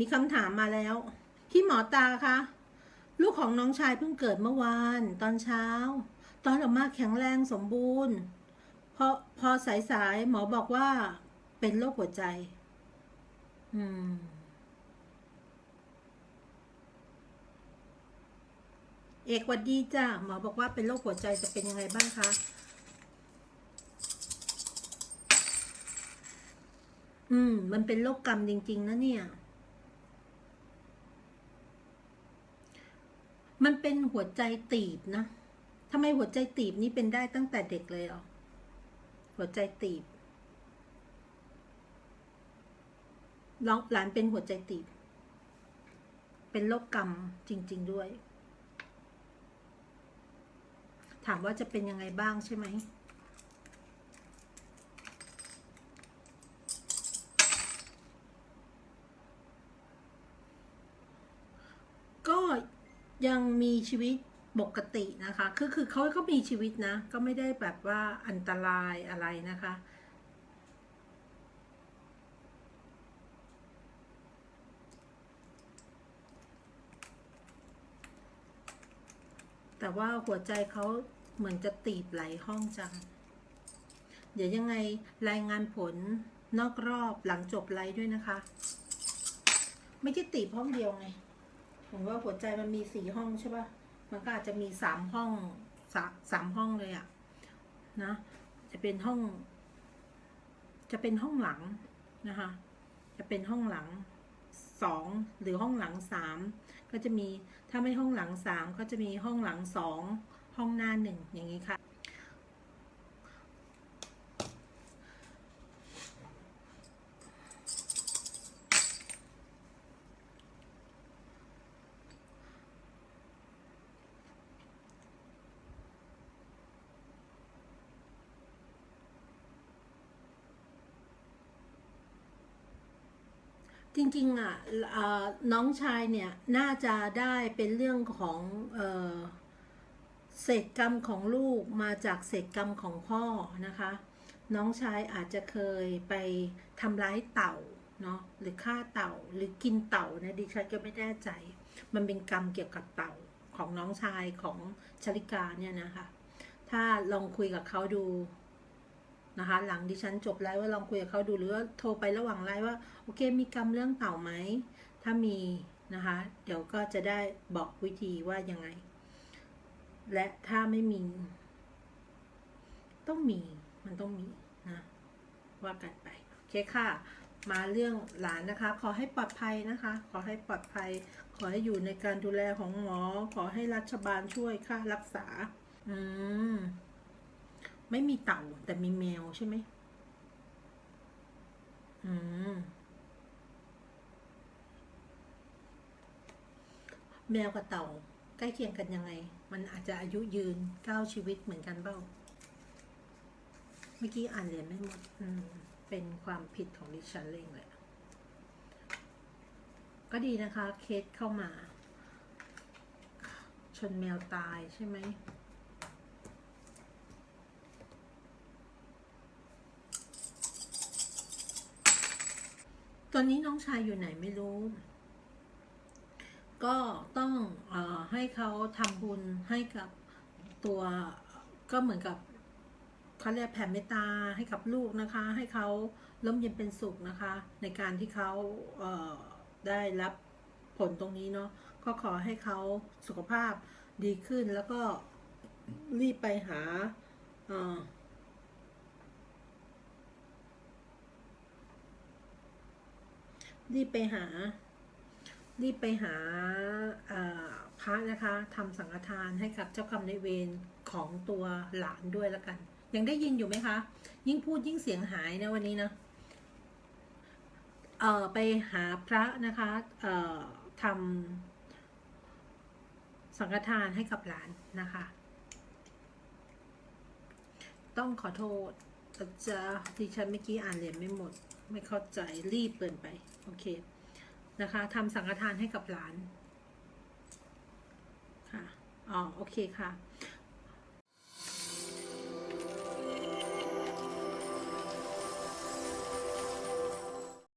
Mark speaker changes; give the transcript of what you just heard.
Speaker 1: มีคำถามมาแล้วพี่หมอตาคะลูกของน้องชายเพิ่งเกิดเมื่อวาน ตอนเช้า ตอนออกมาแข็งแรงสมบูรณ์ พอพอสายสายหมอบอกว่าเป็นโรคหัวใจ อืม เอกวัดดีจ้าหมอบอกว่าเป็นโรคหัวใจจะเป็นยังไงบ้างคะอืม มันเป็นโรคกรรมจริง ๆ นะเนี่ย มันเป็นหัวใจตีบนะทำไมหัวใจตีบนี่เป็นได้ตั้งแต่เด็กเลยเหรอ หัวใจตีบน้องหลานเป็นหัวใจตีบ เป็นโรคกรรมจริง ๆด้วย ถามว่าจะเป็นยังไงบ้างใช่ไหม ก็ ยังมีชีวิตปกตินะคะ คือคือเขาก็มีชีวิตนะ ก็ไม่ได้แบบว่าอันตรายอะไรนะคะ แต่ว่าหัวใจเขาเหมือนจะตีบไหลห้องจัง เดี๋ยวยังไงรายงานผลนอกรอบหลังจบไลฟ์ด้วยนะคะ ไม่ใช่ตีบห้องเดียวไง ผมว่าหัวใจมันมีสี่ห้องใช่ปะ่ะ มันก็อาจจะมีสามห้องสาสามห้องเลยอะนะ จะเป็นห้อง จะเป็นห้องหลังนะคะ จะเป็นห้องหลังสองหรือห้องหลังสามก็จะมีถ้าไม่ห้องหลังสามก็จะมีห้องหลังสองห้องหน้าหนึ่งอย่างนี้ค่ะ จริงๆอะน้องชายเนี่ยน่าจะได้เป็นเรื่องของเอ่อเศษกรรมของลูกมาจากเศษกรรมของพ่อนะคะ น้องชายอาจจะเคยไปทำร้ายเต่าเนาะหรือฆ่าเต่าหรือกินเต่านะดิฉันก็ไม่แน่ใจ มันเป็นกรรมเกี่ยวกับเต่าของน้องชายของชลิกาเนี่ยนะคะ ถ้าลองคุยกับเขาดู นะคะ หลังดิฉันจบไลฟ์ว่าลองคุยกับเขาดูหรือว่าโทรไประหว่างไลฟ์ว่าโอเค มีกรรมเรื่องเต่าไหมถ้ามีนะคะ เดี๋ยวก็จะได้บอกวิธีว่ายังไง และถ้าไม่มี ต้องมีมันต้องมีนะ ว่ากันไปโอเคค่ะ มาเรื่องหลานนะคะ ขอให้ปลอดภัยนะคะ ขอให้ปลอดภัย ขอให้อยู่ในการดูแลของหมอ ขอให้รัฐบาลช่วยค่ารักษา อืม ไม่มีเต่า แต่มีแมวใช่ไหมอืมแมวกับเต่า ใกล้เคียงกันยังไง มันอาจจะอายุยืนเก้าชีวิตเหมือนกันเปล่าเมื่อกี้อ่านเรียนไม่หมด อืม เป็นความผิดของดิฉันเองแหละ ก็ดีนะคะ เคสเข้ามา ชนแมวตายใช่ไหม ตอนนี้น้องชายอยู่ไหนไม่รู้ ก็ต้องอให้เขาทำบุญให้กับตัวก็เหมือนกับเขาเรียกแผ่เมตตาให้กับลูกนะคะ ให้เขาล้มเย็นเป็นสุขนะคะ ในการที่เขาเได้รับผลตรงนี้เนาะก็ขอให้เขาสุขภาพดีขึ้นแล้วก็รีบไปหาเอ่อ รีบไปหา รีบไปหาพระนะคะทำสังฆทานให้กับเจ้ากรรมนายเวรของตัวหลานด้วยล้วกัน ยังได้ยินอยู่ไหมคะ ยิ่งพูดยิ่งเสียงหายนะวันนี้นะเอ่อไปหาพระนะคะเอ่อทำสังฆทานให้กับหลานนะคะ ต้องขอโทษ จะดิฉันเมื่อกี้อ่านเรียนไม่หมด ไม่เข้าใจรีบเกินไป โอเคนะคะทำสังฆทานให้กับหลานค่ะอ๋อโอเคค่ะ